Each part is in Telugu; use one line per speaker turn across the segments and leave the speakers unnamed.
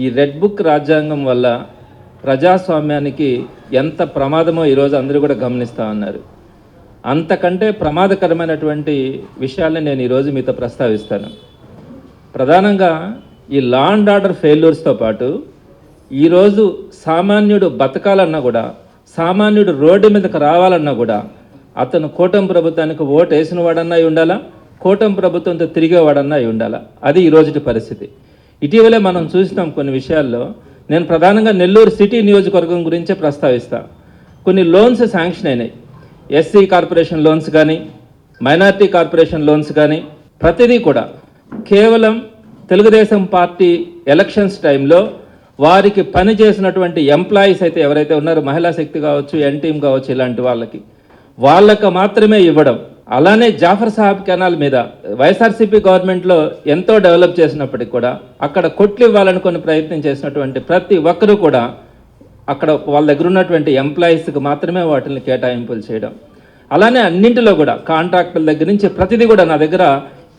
ఈ రెడ్ బుక్ రాజ్యాంగం వల్ల ప్రజాస్వామ్యానికి ఎంత ప్రమాదమో ఈరోజు అందరూ కూడా గమనిస్తూ ఉన్నారు. అంతకంటే ప్రమాదకరమైనటువంటి విషయాల్ని నేను ఈరోజు మీతో ప్రస్తావిస్తాను. ప్రధానంగా ఈ లా అండ్ ఆర్డర్ ఫెయిల్యూర్స్తో పాటు ఈరోజు సామాన్యుడు బతకాలన్నా కూడా సామాన్యుడు రోడ్డు మీదకి రావాలన్నా కూడా అతను కూటమి ప్రభుత్వానికి ఓటు వేసిన వాడన్నా అయి ఉండాలా కూటమి ప్రభుత్వంతో తిరిగేవాడన్నా అయి ఉండాలా? అది ఈ రోజుటి పరిస్థితి. ఇటీవలే మనం చూసినాం కొన్ని విషయాల్లో. నేను ప్రధానంగా నెల్లూరు సిటీ నియోజకవర్గం గురించే ప్రస్తావిస్తా. కొన్ని లోన్స్ శాంక్షన్ అయినాయి. ఎస్సీ కార్పొరేషన్ లోన్స్ కానీ మైనార్టీ కార్పొరేషన్ లోన్స్ కానీ ప్రతిదీ కూడా కేవలం తెలుగుదేశం పార్టీ ఎలక్షన్స్ టైంలో వారికి పని చేసినటువంటి ఎంప్లాయీస్ అయితే ఎవరైతే ఉన్నారో మహిళా శక్తి కావచ్చు ఎన్ టీమ్ కావచ్చు ఇలాంటి వాళ్ళకి వాళ్ళకు మాత్రమే ఇవ్వడం. అలానే జాఫర్ సాహబ్ కెనాల్ మీద వైఎస్ఆర్సీపీ గవర్నమెంట్లో ఎంతో డెవలప్ చేసినప్పటికి కూడా అక్కడ కొట్లు ఇవ్వాలనుకుని ప్రయత్నం చేసినటువంటి ప్రతి ఒక్కరూ కూడా అక్కడ వాళ్ళ దగ్గర ఉన్నటువంటి ఎంప్లాయీస్కి మాత్రమే వాటిని కేటాయింపులు చేయడం. అలానే అన్నింటిలో కూడా కాంట్రాక్టుల దగ్గర నుంచి ప్రతిదీ కూడా నా దగ్గర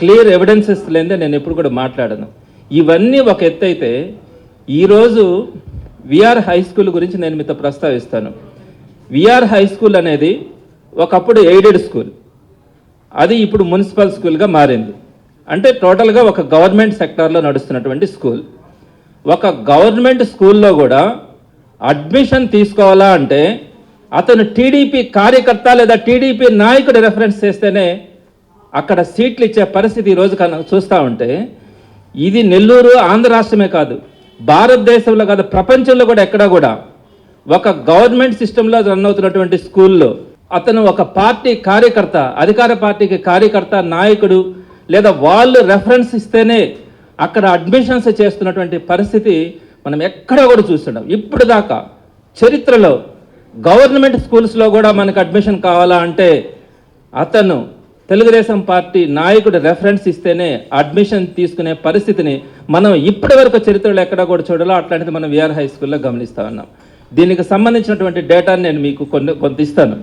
క్లియర్ ఎవిడెన్సెస్ లేదే నేను ఎప్పుడు కూడా మాట్లాడను. ఇవన్నీ ఒక ఎత్తు అయితే ఈరోజు విఆర్ హై స్కూల్ గురించి నేను మీతో ప్రస్తావిస్తాను. విఆర్ హై స్కూల్ అనేది ఒకప్పుడు ఎయిడెడ్ స్కూల్. అది ఇప్పుడు మున్సిపల్ స్కూల్గా మారింది. అంటే టోటల్గా ఒక గవర్నమెంట్ సెక్టార్లో నడుస్తున్నటువంటి స్కూల్. ఒక గవర్నమెంట్ స్కూల్లో కూడా అడ్మిషన్ తీసుకోవాలా అంటే అతను టీడీపీ కార్యకర్త లేదా టీడీపీ నాయకుడు రెఫరెన్స్ చేస్తేనే అక్కడ సీట్లు ఇచ్చే పరిస్థితి ఈరోజు చూస్తూ ఉంటే ఇది నెల్లూరు ఆంధ్ర రాష్ట్రమే కాదు భారతదేశంలో కాదు ప్రపంచంలో కూడా ఎక్కడా కూడా ఒక గవర్నమెంట్ సిస్టంలో రన్ అవుతున్నటువంటి స్కూల్లో అతను ఒక పార్టీ కార్యకర్త అధికార పార్టీకి కార్యకర్త నాయకుడు లేదా వాళ్ళు రెఫరెన్స్ ఇస్తేనే అక్కడ అడ్మిషన్స్ చేస్తున్నటువంటి పరిస్థితి మనం ఎక్కడ కూడా చూస్తున్నాం ఇప్పుడు దాకా చరిత్రలో గవర్నమెంట్ స్కూల్స్లో కూడా మనకు అడ్మిషన్ కావాలా అంటే అతను తెలుగుదేశం పార్టీ నాయకుడు రెఫరెన్స్ ఇస్తేనే అడ్మిషన్ తీసుకునే పరిస్థితిని మనం ఇప్పటి వరకు చరిత్రలో ఎక్కడ కూడా చూడాలో. అట్లాంటిది మనం విఆర్ హై స్కూల్లో గమనిస్తా ఉన్నాం. దీనికి సంబంధించినటువంటి డేటాని నేను మీకు కొన్ని కొంత ఇస్తాను.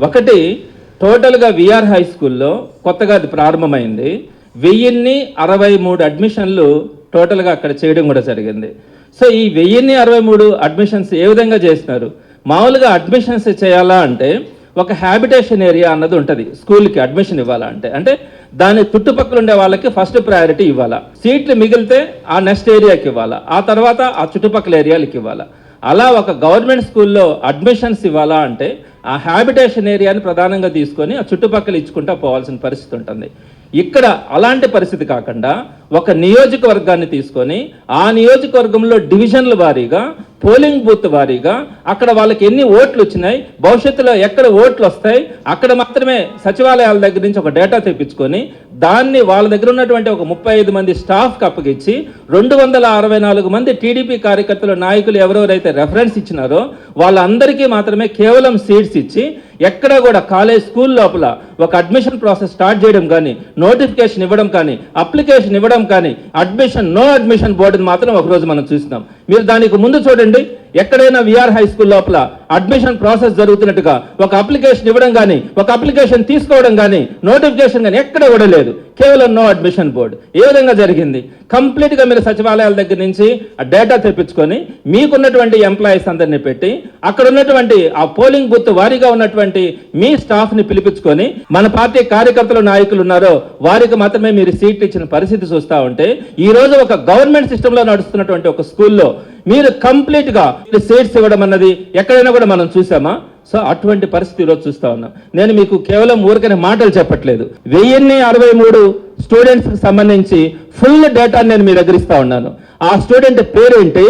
ఒకటి టోటల్గా విఆర్ హై స్కూల్లో కొత్తగా అది ప్రారంభమైంది. వెయ్యిన్ని అరవై మూడు అడ్మిషన్లు టోటల్గా అక్కడ చేయడం కూడా జరిగింది. సో ఈ వెయ్యిన్ని అరవై మూడు అడ్మిషన్స్ ఏ విధంగా చేసినారు? మామూలుగా అడ్మిషన్స్ చేయాలా అంటే ఒక హ్యాబిటేషన్ ఏరియా అన్నది ఉంటుంది. స్కూల్కి అడ్మిషన్ ఇవ్వాలా అంటే. అంటే దాని చుట్టుపక్కల ఉండే వాళ్ళకి ఫస్ట్ ప్రయారిటీ ఇవ్వాలా. సీట్లు మిగిలితే ఆ నెక్స్ట్ ఏరియాకి ఇవ్వాలా. ఆ తర్వాత ఆ చుట్టుపక్కల ఏరియాలకి ఇవ్వాలా. అలా ఒక గవర్నమెంట్ స్కూల్లో అడ్మిషన్స్ ఇవ్వాలా అంటే ఆ హ్యాబిటేషన్ ఏరియాని ప్రధానంగా తీసుకొని ఆ చుట్టుపక్కల ఇచ్చుకుంటా పోవాల్సిన పరిస్థితి ఉంటుంది. ఇక్కడ అలాంటి పరిస్థితి కాకుండా ఒక నియోజకవర్గాన్ని తీసుకొని ఆ నియోజకవర్గంలో డివిజన్ల వారీగా పోలింగ్ బూత్ వారీగా అక్కడ వాళ్ళకి ఎన్ని ఓట్లు వచ్చినాయి భవిష్యత్తులో ఎక్కడ ఓట్లు వస్తాయి అక్కడ మాత్రమే సచివాలయాల దగ్గర నుంచి ఒక డేటా తెప్పించుకొని దాన్ని వాళ్ళ దగ్గర ఉన్నటువంటి ఒక ముప్పై ఐదు మంది స్టాఫ్కి అప్పగించి రెండు వందల అరవై నాలుగు మంది టీడీపీ కార్యకర్తలు నాయకులు ఎవరెవరైతే రెఫరెన్స్ ఇచ్చినారో వాళ్ళందరికీ మాత్రమే కేవలం సీట్స్ ఇచ్చి ఎక్కడ కూడా కాలేజ్ స్కూల్ లోపల ఒక అడ్మిషన్ ప్రాసెస్ స్టార్ట్ చేయడం కానీ నోటిఫికేషన్ ఇవ్వడం కానీ అప్లికేషన్ ఇవ్వడం కానీ అడ్మిషన్ నో అడ్మిషన్ బోర్డుని మాత్రం ఒకరోజు మనం చూసినాం. మీరు దానికి ముందు చూడండి ఎక్కడైనా విఆర్ హై స్కూల్ లోపల అడ్మిషన్ ప్రాసెస్ జరుగుతున్నట్టుగా ఒక అప్లికేషన్ ఇవ్వడం కానీ ఒక అప్లికేషన్ తీసుకోవడం కానీ నోటిఫికేషన్ కానీ ఎక్కడ ఇవ్వడలేదు. కేవలం నో అడ్మిషన్ బోర్డు. ఏ విధంగా జరిగింది? కంప్లీట్గా మీరు సచివాలయాల దగ్గర నుంచి ఆ డేటా తెప్పించుకొని మీకున్నటువంటి ఎంప్లాయీస్ అందరినీ పెట్టి అక్కడ ఉన్నటువంటి ఆ పోలింగ్ బూత్ వారీగా ఉన్నటువంటి మీ స్టాఫ్ని పిలిపించుకొని మన పార్టీ కార్యకర్తలు నాయకులు ఉన్నారో వారికి మాత్రమే మీరు సీట్లు ఇచ్చిన పరిస్థితి చూస్తూ ఉంటే ఈ రోజు ఒక గవర్నమెంట్ సిస్టంలో నడుస్తున్నటువంటి ఒక స్కూల్లో మీరు కంప్లీట్గా సీట్స్ ఇవ్వడం అన్నది ఎక్కడైనా కూడా మనం చూసామా? సో అటువంటి పరిస్థితి ఈరోజు చూస్తా ఉన్నాం. నేను మీకు కేవలం ఊరికనే మాటలు చెప్పట్లేదు. వెయ్యిన్ని అరవై మూడు స్టూడెంట్స్కి సంబంధించి ఫుల్ డేటా నేను మీ దగ్గర ఇస్తా ఉన్నాను. ఆ స్టూడెంట్ పేరేంటి?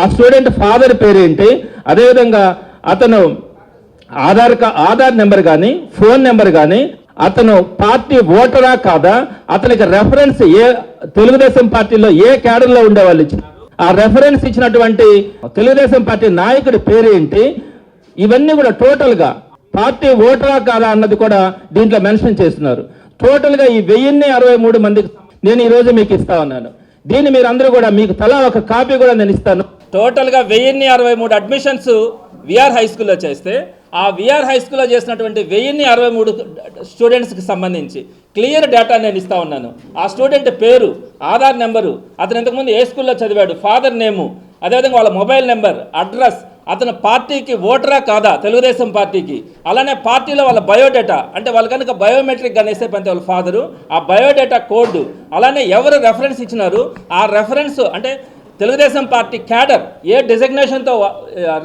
ఆ స్టూడెంట్ ఫాదర్ పేరేంటి? అదేవిధంగా అతను ఆధార్ కా ఆధార్ నెంబర్ కానీ ఫోన్ నెంబర్ కానీ అతను పార్టీ ఓటరా కాదా? అతనికి రెఫరెన్స్ ఏ తెలుగుదేశం పార్టీలో ఏ క్యాడర్లో ఉండే వాళ్ళు ఇచ్చినారు ఆ రెఫరెన్స్ ఇచ్చినటువంటి తెలుగుదేశం పార్టీ నాయకుడి పేరేంటి? ఇవన్నీ కూడా టోటల్గా పార్టీ ఓటరా కాదా అన్నది కూడా దీంట్లో మెన్షన్ చేస్తున్నారు. టోటల్గా ఈ వెయ్యిన్ని అరవై మూడు మందికి నేను ఈరోజు మీకు ఇస్తా ఉన్నాను. దీన్ని మీరు అందరూ కూడా మీకు తలా ఒక కాపీ కూడా నేను ఇస్తాను. టోటల్గా వెయ్యిన్ని అరవై మూడు అడ్మిషన్స్ విఆర్ హై స్కూల్లో చేస్తే ఆ విఆర్ హై స్కూల్లో చేసినటువంటి వెయ్యిన్ని అరవై మూడు స్టూడెంట్స్కి సంబంధించి క్లియర్ డేటా నేను ఇస్తా ఉన్నాను. ఆ స్టూడెంట్ పేరు ఆధార్ నెంబరు అతను ఇంతకుముందు ఏ స్కూల్లో చదివాడు ఫాదర్ నేము అదేవిధంగా వాళ్ళ మొబైల్ నెంబర్ అడ్రస్ అతను పార్టీకి ఓటరా కాదా? తెలుగుదేశం పార్టీకి. అలానే పార్టీలో వాళ్ళ బయోడేటా. అంటే వాళ్ళు కనుక బయోమెట్రిక్ కానీ పంతే వాళ్ళ ఫాదరు ఆ బయోడేటా కోడ్ అలానే ఎవరు రెఫరెన్స్ ఇచ్చినారు? ఆ రెఫరెన్స్ అంటే తెలుగుదేశం పార్టీ క్యాడర్ ఏ డిజగ్నేషన్తో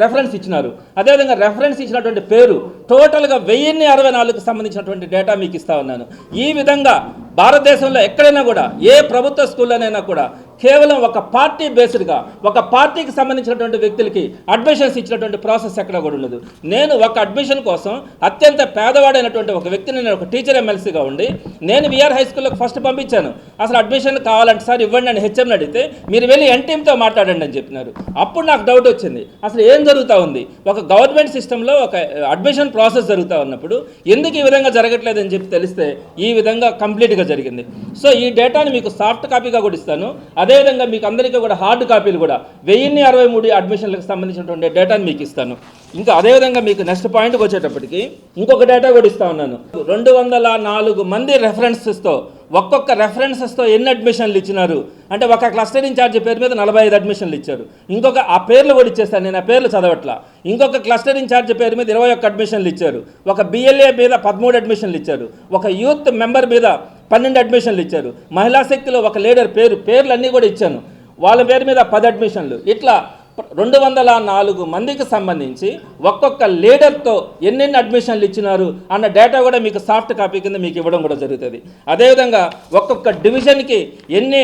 రెఫరెన్స్ ఇచ్చినారు? అదేవిధంగా రెఫరెన్స్ ఇచ్చినటువంటి పేరు టోటల్గా వెయ్యిన్ని అరవై నాలుగుకి సంబంధించినటువంటి డేటా మీకు ఇస్తా ఉన్నాను. ఈ విధంగా భారతదేశంలో ఎక్కడైనా కూడా ఏ ప్రభుత్వ స్కూల్లోనైనా కూడా కేవలం ఒక పార్టీ బేస్డ్గా ఒక పార్టీకి సంబంధించినటువంటి వ్యక్తులకి అడ్మిషన్స్ ఇచ్చినటువంటి ప్రాసెస్ ఎక్కడ కూడా ఉండదు. నేను ఒక అడ్మిషన్ కోసం అత్యంత పేదవాడైనటువంటి ఒక వ్యక్తిని నేను ఒక టీచర్ ఎమ్మెల్సీగా ఉండి నేను విఆర్ హై స్కూల్లోకి ఫస్ట్ పంపించాను. అసలు అడ్మిషన్ కావాలంటే సార్ ఇవ్వండి అని హెచ్ఎంని అడిగితే మీరు వెళ్ళి ఎన్టీఎంతో మాట్లాడండి అని చెప్పినారు. అప్పుడు నాకు డౌట్ వచ్చింది. అసలు ఏం జరుగుతూ ఉంది? ఒక గవర్నమెంట్ సిస్టంలో ఒక అడ్మిషన్ ప్రాసెస్ జరుగుతూ ఉన్నప్పుడు ఎందుకు ఈ విధంగా జరగట్లేదు అని చెప్పి తెలిస్తే ఈ విధంగా కంప్లీట్గా జరిగింది. సో ఈ డేటాని మీకు సాఫ్ట్ కాపీగా కూడా ఇస్తాను. అదేవిధంగా మీకు అందరికీ కూడా హార్డ్ కాపీలు కూడా వెయ్యిన్ని అరవై మూడు అడ్మిషన్లకు సంబంధించినటువంటి డేటాని మీకు ఇస్తాను. ఇంకా అదేవిధంగా మీకు నెక్స్ట్ పాయింట్కి వచ్చేటప్పటికి ఇంకొక డేటా కూడా ఇస్తా ఉన్నాను. రెండు వందల నాలుగు మంది రెఫరెన్సెస్తో ఒక్కొక్క రెఫరెన్సెస్తో ఎన్ని అడ్మిషన్లు ఇచ్చినారు? అంటే ఒక క్లస్టర్ ఇన్ఛార్జ్ పేరు మీద నలభై ఐదు అడ్మిషన్లు ఇచ్చారు. ఇంకొక ఆ పేర్లు కూడా ఇచ్చేస్తాను నేను ఆ పేర్లు చదవట్లా. ఇంకొక క్లస్టర్ ఇన్ఛార్జ్ పేరు మీద ఇరవై ఒక్క అడ్మిషన్లు ఇచ్చారు. ఒక బిఎల్ఏ మీద పదమూడు అడ్మిషన్లు ఇచ్చారు. ఒక యూత్ మెంబర్ మీద పన్నెండు అడ్మిషన్లు ఇచ్చారు. మహిళా శక్తిలో ఒక లీడర్ పేరు పేర్లు అన్నీ కూడా ఇచ్చాను. వాళ్ళ పేరు మీద పది అడ్మిషన్లు ఇట్లా రెండు వందల నాలుగు మందికి సంబంధించి ఒక్కొక్క లీడర్తో ఎన్నెన్ని అడ్మిషన్లు ఇచ్చినారు అన్న డేటా కూడా మీకు సాఫ్ట్ కాపీ కింద మీకు ఇవ్వడం కూడా జరుగుతుంది. అదేవిధంగా ఒక్కొక్క డివిజన్కి ఎన్ని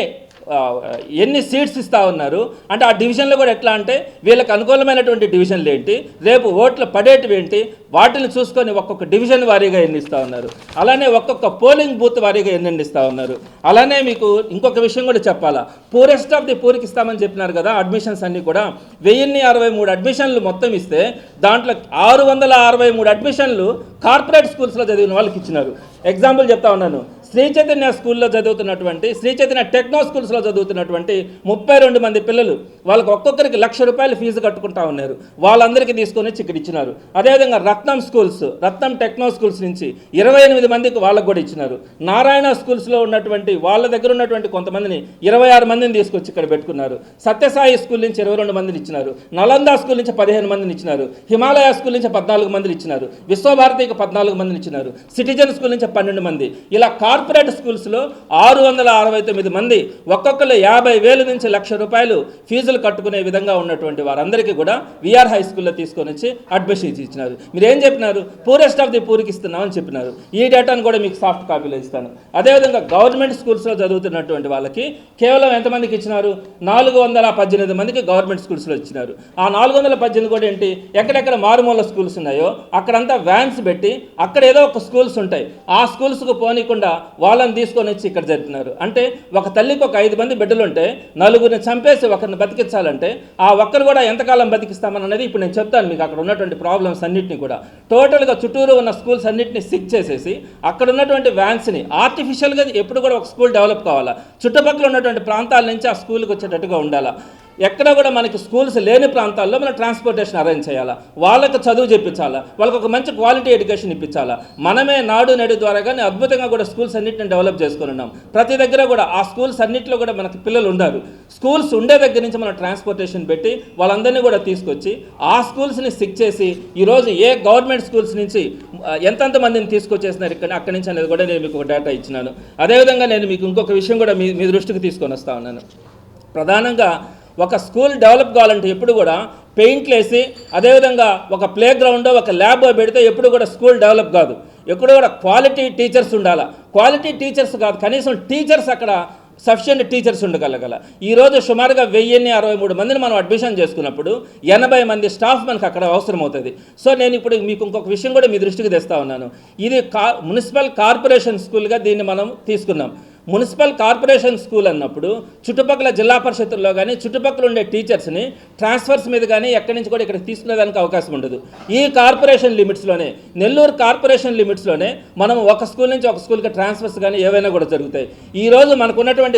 ఎన్ని సీట్స్ ఇస్తా ఉన్నారు? అంటే ఆ డివిజన్లో కూడా ఎట్లా అంటే వీళ్ళకి అనుకూలమైనటువంటి డివిజన్లు ఏంటి? రేపు ఓట్లు పడేటివి ఏంటి? వాటిని చూసుకొని ఒక్కొక్క డివిజన్ వారీగా ఎన్ని ఉన్నారు? అలానే ఒక్కొక్క పోలింగ్ బూత్ వారీగా ఎన్ని ఇస్తా ఉన్నారు? అలానే మీకు ఇంకొక విషయం కూడా చెప్పాలా. పూరెస్ట్ ఆఫ్ ది పూర్కి ఇస్తామని చెప్పినారు కదా అడ్మిషన్స్ అన్నీ కూడా. వెయ్యిన్ని అరవై మూడు అడ్మిషన్లు మొత్తం ఇస్తే దాంట్లో ఆరు వందల అరవై మూడు అడ్మిషన్లు కార్పొరేట్ స్కూల్స్లో చదివిన వాళ్ళకి ఇచ్చినారు. ఎగ్జాంపుల్ చెప్తా ఉన్నాను. శ్రీ చైతన్య స్కూల్లో చదువుతున్నటువంటి శ్రీ చైతన్య టెక్నో స్కూల్స్లో చదువుతున్నటువంటి ముప్పై రెండు మంది పిల్లలు వాళ్ళకి ఒక్కొక్కరికి లక్ష రూపాయలు ఫీజు కట్టుకుంటా ఉన్నారు. వాళ్ళందరికీ తీసుకొని వచ్చి ఇక్కడ ఇచ్చినారు. అదేవిధంగా Ratnam schools Ratnam techno schools నుంచి ఇరవై ఎనిమిది మందికి వాళ్ళకు కూడా ఇచ్చినారు. నారాయణ స్కూల్స్లో ఉన్నటువంటి వాళ్ళ దగ్గర ఉన్నటువంటి కొంతమందిని ఇరవై ఆరు మందిని తీసుకొచ్చి ఇక్కడ పెట్టుకున్నారు. సత్యసాయి స్కూల్ నుంచి ఇరవై రెండు మందిని ఇచ్చినారు. నలంద స్కూల్ నుంచి పదిహేను మందిని ఇచ్చినారు. హిమాలయ స్కూల్ నుంచి పద్నాలుగు మందిని ఇచ్చినారు. విశ్వభారతికి పద్నాలుగు మందిని ఇచ్చినారు. సిటిజన్ స్కూల్ నుంచి పన్నెండు మంది. ఇలా కార్ కార్పొరేట్ స్కూల్స్లో ఆరు వందల అరవై తొమ్మిది మంది ఒక్కొక్కరు యాభై వేలు నుంచి లక్ష రూపాయలు ఫీజులు కట్టుకునే విధంగా ఉన్నటువంటి వారందరికీ కూడా విఆర్ హై స్కూల్లో తీసుకొని వచ్చి అడ్మిషన్స్ ఇచ్చినారు. మీరు ఏం చెప్పినారు పూరెస్ట్ ఆఫ్ ది పూర్కి ఇస్తున్నామని చెప్పినారు. ఈ డేటాను కూడా మీకు సాఫ్ట్ కాపీలో ఇస్తాను. అదేవిధంగా గవర్నమెంట్ స్కూల్స్లో చదువుతున్నటువంటి వాళ్ళకి కేవలం ఎంతమందికి ఇచ్చినారు? నాలుగు వందల పద్దెనిమిది మందికి గవర్నమెంట్ స్కూల్స్లో ఇచ్చినారు. ఆ నాలుగు వందల పద్దెనిమిది కూడా ఏంటి? ఎక్కడెక్కడ మారుమూల స్కూల్స్ ఉన్నాయో అక్కడంతా వ్యాన్స్ పెట్టి అక్కడ ఏదో ఒక స్కూల్స్ ఉంటాయి. ఆ స్కూల్స్కు పోనీకుండా వాళ్ళని తీసుకొని వచ్చి ఇక్కడ జరుపుతున్నారు అంటే ఒక తల్లికి ఒక ఐదు మంది బిడ్డలుంటే నలుగురిని చంపేసి ఒకరిని బతికించాలంటే ఆ ఒక్కరు కూడా ఎంతకాలం బతికిస్తామని అనేది ఇప్పుడు నేను చెప్తాను మీకు. అక్కడ ఉన్నటువంటి ప్రాబ్లమ్స్ అన్నింటినీ కూడా. టోటల్గా చుట్టూరు ఉన్న స్కూల్స్ అన్నింటినీ సిక్ చేసేసి అక్కడ ఉన్నటువంటి వ్యాన్స్ని ఆర్టిఫిషియల్గా ఎప్పుడు కూడా ఒక స్కూల్ డెవలప్ కావాలా? చుట్టుపక్కల ఉన్నటువంటి ప్రాంతాల నుంచి ఆ స్కూల్కి వచ్చేటట్టుగా ఉండాలా? ఎక్కడ కూడా మనకి స్కూల్స్ లేని ప్రాంతాల్లో మనం ట్రాన్స్పోర్టేషన్ అరేంజ్ చేయాలా? వాళ్ళకి చదువు చెప్పించాలా? వాళ్ళకి ఒక మంచి క్వాలిటీ ఎడ్యుకేషన్ ఇప్పించాలా? మనమే నాడు నేడు ద్వారా కానీ అద్భుతంగా కూడా స్కూల్స్ అన్నింటిని డెవలప్ చేసుకుని ఉన్నాం. ప్రతి దగ్గర కూడా ఆ స్కూల్స్ అన్నింటిలో కూడా మనకి పిల్లలు ఉండారు. స్కూల్స్ ఉండే దగ్గర నుంచి మనం ట్రాన్స్పోర్టేషన్ పెట్టి వాళ్ళందరినీ కూడా తీసుకొచ్చి ఆ స్కూల్స్ని సిక్ చేసి ఈరోజు ఏ గవర్నమెంట్ స్కూల్స్ నుంచి ఎంతెంత మందిని తీసుకొచ్చేసినారు ఇక్కడ అక్కడి నుంచి అనేది కూడా నేను మీకు ఒక డేటా ఇచ్చినాను. అదేవిధంగా నేను మీకు ఇంకొక విషయం కూడా మీ మీ దృష్టికి తీసుకొని వస్తా ఉన్నాను. ప్రధానంగా ఒక స్కూల్ డెవలప్ కావాలంటే ఎప్పుడు కూడా పెయింట్లు వేసి అదేవిధంగా ఒక ప్లే గ్రౌండ్ ఒక ల్యాబ్ పెడితే ఎప్పుడు కూడా స్కూల్ డెవలప్ కాదు. ఎప్పుడు కూడా క్వాలిటీ టీచర్స్ ఉండాలా? క్వాలిటీ టీచర్స్ కాదు కనీసం టీచర్స్ అక్కడ సఫిషియెంట్ టీచర్స్ ఉండగలగల. ఈరోజు సుమారుగా వెయ్యిన్ని అరవై మూడు మందిని మనం అడ్మిషన్ చేసుకున్నప్పుడు ఎనభై మంది స్టాఫ్ మనకు అక్కడ అవసరం అవుతుంది సో నేను ఇప్పుడు మీకు ఇంకొక విషయం కూడా మీ దృష్టికి తెస్తా ఉన్నాను. ఇది కా మున్సిపల్ కార్పొరేషన్ స్కూల్గా దీన్ని మనం తీసుకున్నాం. మున్సిపల్ కార్పొరేషన్ స్కూల్ అన్నప్పుడు చుట్టుపక్కల జిల్లా పరిషత్తుల్లో కానీ చుట్టుపక్కల ఉండే టీచర్స్ని ట్రాన్స్ఫర్స్ మీద కానీ ఎక్కడి నుంచి కూడా ఇక్కడ తీసుకునేదానికి అవకాశం ఉండదు. ఈ కార్పొరేషన్ లిమిట్స్లోనే నెల్లూరు కార్పొరేషన్ లిమిట్స్లోనే మనం ఒక స్కూల్ నుంచి ఒక స్కూల్కి ట్రాన్స్ఫర్స్ కానీ ఏవైనా కూడా జరుగుతాయి. ఈ రోజు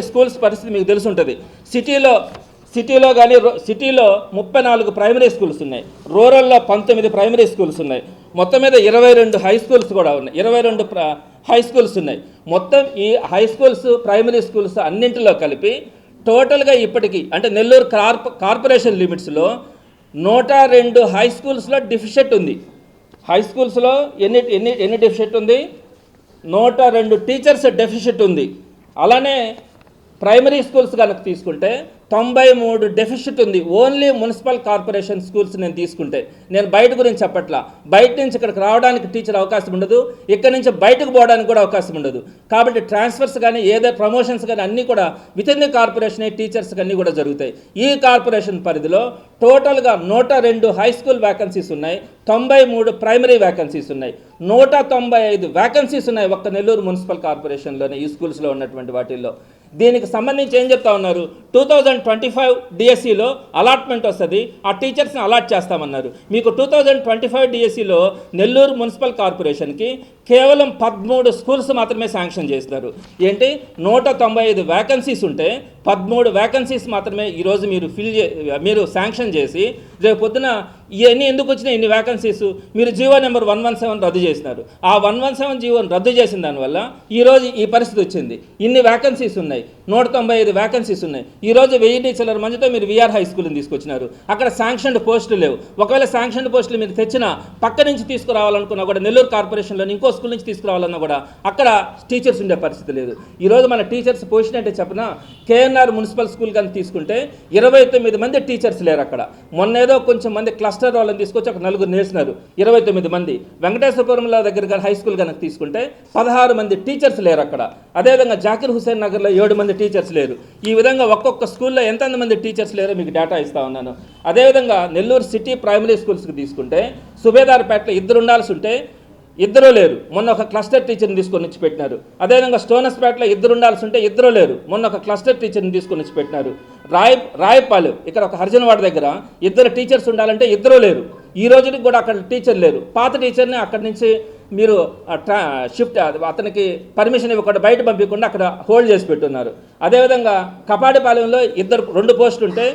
స్కూల్స్ పరిస్థితి మీకు తెలిసి ఉంటుంది. సిటీలో సిటీలో కానీ రో- సిటీలో ముప్పై నాలుగు ప్రైమరీ స్కూల్స్ ఉన్నాయి. రూరల్లో పంతొమ్మిది ప్రైమరీ స్కూల్స్ ఉన్నాయి. మొత్తం మీద ఇరవై రెండు హై స్కూల్స్ కూడా ఉన్నాయి. ఇరవై రెండు హై స్కూల్స్ ఉన్నాయి. మొత్తం ఈ హై స్కూల్స్ ప్రైమరీ స్కూల్స్ అన్నింటిలో కలిపి టోటల్గా ఇప్పటికీ అంటే నెల్లూరు కార్ప కార్పొరేషన్ లిమిట్స్లో నూట రెండు హై స్కూల్స్లో డిఫిషెట్ ఉంది. హై స్కూల్స్లో ఎన్ని ఎన్ని ఎన్ని డెఫిషిట్ ఉంది? నూట రెండు టీచర్స్ డెఫిషిట్ ఉంది. అలానే ప్రైమరీ స్కూల్స్ కనుక తీసుకుంటే తొంభై మూడు డెఫిషిట్ ఉంది. ఓన్లీ మున్సిపల్ కార్పొరేషన్ స్కూల్స్ నేను తీసుకుంటే. నేను బయట గురించి చెప్పట్లా. బయట నుంచి ఇక్కడికి రావడానికి టీచర్ అవకాశం ఉండదు. ఇక్కడ నుంచి బయటకు పోవడానికి కూడా అవకాశం ఉండదు. కాబట్టి ట్రాన్స్ఫర్స్ కానీ ఏదో ప్రమోషన్స్ కానీ అన్నీ కూడా విత్ ఇన్ ది కార్పొరేషన్ టీచర్స్కి అన్నీ కూడా జరుగుతాయి. ఈ కార్పొరేషన్ పరిధిలో టోటల్గా నూట రెండు హై స్కూల్ వ్యాకన్సీస్ ఉన్నాయి. తొంభై మూడు ప్రైమరీ వ్యాకన్సీస్ ఉన్నాయి. నూట తొంభై ఐదు వ్యాకన్సీస్ ఉన్నాయి ఒక్క నెల్లూరు మున్సిపల్ కార్పొరేషన్లోనే ఈ స్కూల్స్లో ఉన్నటువంటి వాటిల్లో. దీనికి సంబంధించి ఏం చెప్తా ఉన్నారు? టూ థౌజండ్ ట్వంటీ ఫైవ్ డిఎస్సిలో అలాట్మెంట్ వస్తుంది ఆ టీచర్స్ని అలాట్ చేస్తామన్నారు. మీకు టూ థౌజండ్ ట్వంటీ ఫైవ్ డిఎస్సిలో నెల్లూరు మున్సిపల్ కార్పొరేషన్కి కేవలం పదమూడు స్కూల్స్ మాత్రమే శాంక్షన్ చేస్తారు ఏంటి? నూట తొంభై ఐదు వ్యాకన్సీస్ ఉంటే పదమూడు వ్యాకన్సీస్ మాత్రమే ఈరోజు మీరు ఫిల్ చే మీరు శాంక్షన్ చేసి రేపు పొద్దున ఇవన్నీ ఎందుకు వచ్చినాయి ఇన్ని వ్యాకన్సీస్ మీరు GO number one one seven రద్దు చేసినారు. ఆ వన్ వన్ సెవెన్ జీవోని రద్దు చేసిన దానివల్ల ఈరోజు ఈ పరిస్థితి వచ్చింది. ఇన్ని వ్యాకన్సీస్ ఉన్నాయి. నూట తొంభై ఐదు వ్యాకన్సీస్ ఉన్నాయి. ఈరోజు వెయ్యి చిల్లర మందితో మీరు విఆర్ హై స్కూల్ని తీసుకొచ్చినారు. అక్కడ శాంక్షన్డ్ పోస్టులు లేవు. ఒకవేళ శాంక్షన్డ్ పోస్టులు మీరు తెచ్చినా పక్క నుంచి తీసుకురావాలనుకున్నా కూడా నెల్లూరు కార్పొరేషన్లో ఇంకో స్కూల్ నుంచి తీసుకురావాలన్నా కూడా అక్కడ టీచర్స్ ఉండే పరిస్థితి లేదు. ఈరోజు మన టీచర్స్ పొజిషన్ అంటే చెప్పిన? కేఎన్ఆర్ మున్సిపల్ స్కూల్ కానీ తీసుకుంటే ఇరవై తొమ్మిది మంది టీచర్స్ లేరు అక్కడ. మొన్న ఏదో కొంచెం మంది క్లస్టర్ వాళ్ళని తీసుకొచ్చి ఒక నలుగురు నేర్చినారు ఇరవై తొమ్మిది మంది. వెంకటేశ్వరపురంలో దగ్గర కానీ హై స్కూల్ కనుక తీసుకుంటే పదహారు మంది టీచర్స్ లేరు అక్కడ. అదేవిధంగా జాకిర్ హుసేన్ నగర్లో ఏడు మంది టీచర్స్ లేరు. ఈ విధంగా ఒక్కొక్క స్కూల్లో ఎంతమంది టీచర్స్ లేరో మీకు డేటా ఇస్తా ఉన్నాను. అదేవిధంగా నెల్లూరు సిటీ ప్రైమరీ స్కూల్స్కి తీసుకుంటే సుబేదార్పేటలో ఇద్దరు ఉండాల్సి ఉంటే ఇద్దరు లేరు. మొన్న ఒక క్లస్టర్ టీచర్ని తీసుకొని వచ్చి పెట్టినారు. అదేవిధంగా స్టోనస్పేటలో ఇద్దరు ఉండాల్సి ఉంటే ఇద్దరు లేరు. మొన్న ఒక క్లస్టర్ టీచర్ని తీసుకొని వచ్చి పెట్టినారు. రాయ రాయపాలెం ఇక్కడ ఒక హర్జన్వాడ దగ్గర ఇద్దరు టీచర్స్ ఉండాలంటే ఇద్దరు లేరు. ఈ రోజుకి కూడా అక్కడ టీచర్ లేరు. పాత టీచర్ని అక్కడి నుంచి మీరు ట్రా షిఫ్ట్ అతనికి పర్మిషన్ ఇవ్వకుండా బయట పంపించకుండా అక్కడ హోల్డ్ చేసి పెట్టున్నారు. అదేవిధంగా కపాడిపాలెంలో ఇద్దరు రెండు పోస్టులు ఉంటే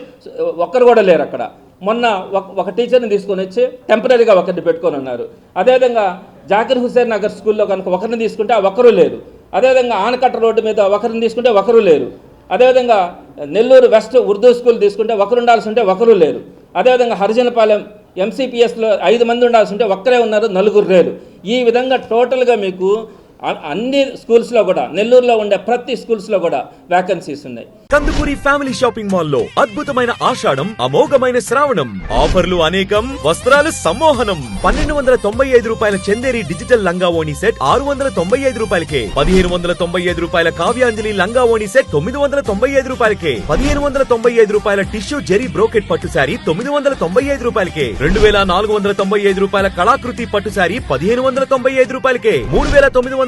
ఒక్కరు కూడా లేరు అక్కడ. మొన్న ఒక- ఒక టీచర్ని తీసుకొని వచ్చి టెంపరీగా ఒకరిని పెట్టుకొని ఉన్నారు. అదేవిధంగా జాకిర్ హుసేన్ నగర్ స్కూల్లో కనుక ఒకరిని తీసుకుంటే ఆ ఒకరు లేరు. అదేవిధంగా ఆనకట్ట రోడ్డు మీద ఒకరిని తీసుకుంటే ఒకరు లేరు. అదేవిధంగా నెల్లూరు వెస్ట్ ఉర్దూ స్కూల్ తీసుకుంటే ఒకరు ఉండాల్సి ఉంటే ఒకరు లేరు. అదేవిధంగా హరిజనపాలెం ఎంసీపీఎస్లో ఐదు మంది ఉండాల్సి ఉంటే ఒక్కరే ఉన్నారు నలుగురు లేరు. ఈ విధంగా టోటల్గా మీకు అన్ని స్కూల్స్లో కూడా నెల్లూరులో ఉండే ప్రతి స్కూల్స్లో కూడా వ్యాకెన్సీస్ ఉన్నాయి.
కందుకూరి ఫ్యామిలీ షాపింగ్ మాల్లో అద్భుతమైన ఆషాఢం అమోఘమైన శ్రావణం. ఆఫర్లు అనేకం వస్త్రాలు సమ్మోహనం. పన్నెండు వందల తొంభై ఐదు రూపాయల చందేరి డిజిటల్ లంగా ఓణి సెట్ ఆరు వందల తొంభై ఐదు రూపాయలకే. పదిహేను వందల తొంభై ఐదు రూపాయల కావ్యాంజలి లంగా ఓణి సెట్ తొమ్మిది వందల తొంభై ఐదు రూపాయలకే. పదిహేను వందల తొంభై ఐదు రూపాయల టిష్యూ జెరీ బ్రోకెట్ పట్టు శారీ తొమ్మిది వందల తొంభై ఐదు రూపాయలకే. రెండు వేల నాలుగు వందల తొంభై ఐదు రూపాయల కళాకృతి పట్టు శారీ పదిహేను వందల తొంభై ఐదు రూపాయలకే. మూడు వేల తొమ్మిది వందల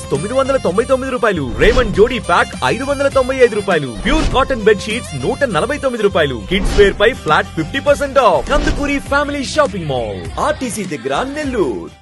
తొమ్మిది వందల తొంభై తొమ్మిది రూపాయలు. రేమండ్ జోడీ ప్యాక్ ఐదు వందల తొంభై ఐదు రూపాయలు. ప్యూర్ కాటన్ బెడ్ షీట్స్ నూట నలభై తొమ్మిది రూపాయలు. కిడ్స్ వేర్ పై flat fifty percent off. Kandukuri family shopping mall. RTC దగ్గర నెల్లూరు.